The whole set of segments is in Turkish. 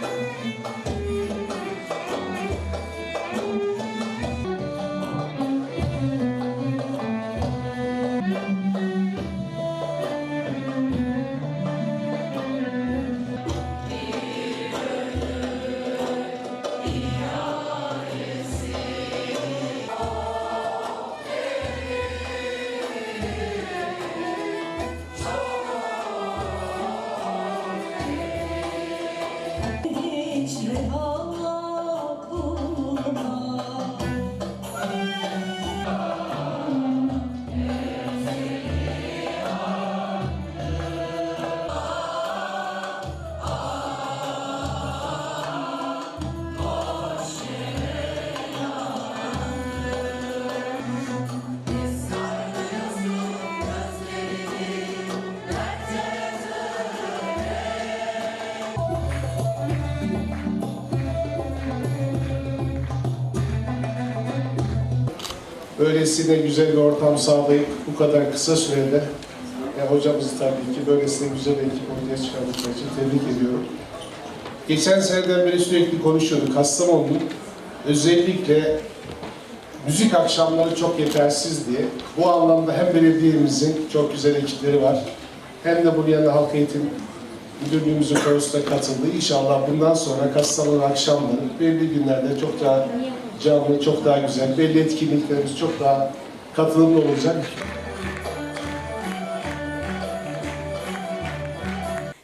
うん。Böylesine güzel bir ortam sağlayıp bu kadar kısa sürede e, hocamızı tabii ki böylesine güzel ekip ortaya çıkardıkları için tebrik ediyorum. Geçen seneden beri sürekli konuşuyorduk. Kastamonu'nun özellikle müzik akşamları çok yetersiz diye. Bu anlamda hem belediyemizin çok güzel ekipleri var. Hem de buraya da halk eğitim müdürlüğümüzün korusu da katıldı. İnşallah bundan sonra Kastamonu akşamları belli günlerde çok daha canlı, çok daha güzel, belli etkinliklerimiz çok daha katılımlı olacak.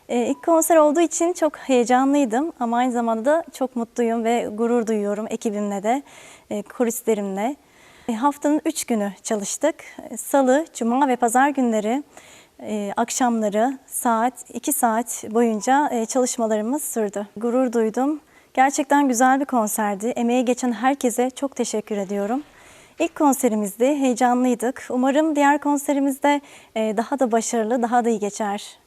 Ee, ilk konser olduğu için çok heyecanlıydım ama aynı zamanda da çok mutluyum ve gurur duyuyorum ekibimle de, e, koristlerimle. E, haftanın üç günü çalıştık. E, Salı, Cuma ve Pazar günleri e, akşamları saat 2 saat boyunca çalışmalarımız sürdü. Gurur duydum. Gerçekten güzel bir konserdi. Emeği geçen herkese çok teşekkür ediyorum. İlk konserimizdi, heyecanlıydık. Umarım diğer konserimizde e, daha da başarılı, daha da iyi geçer.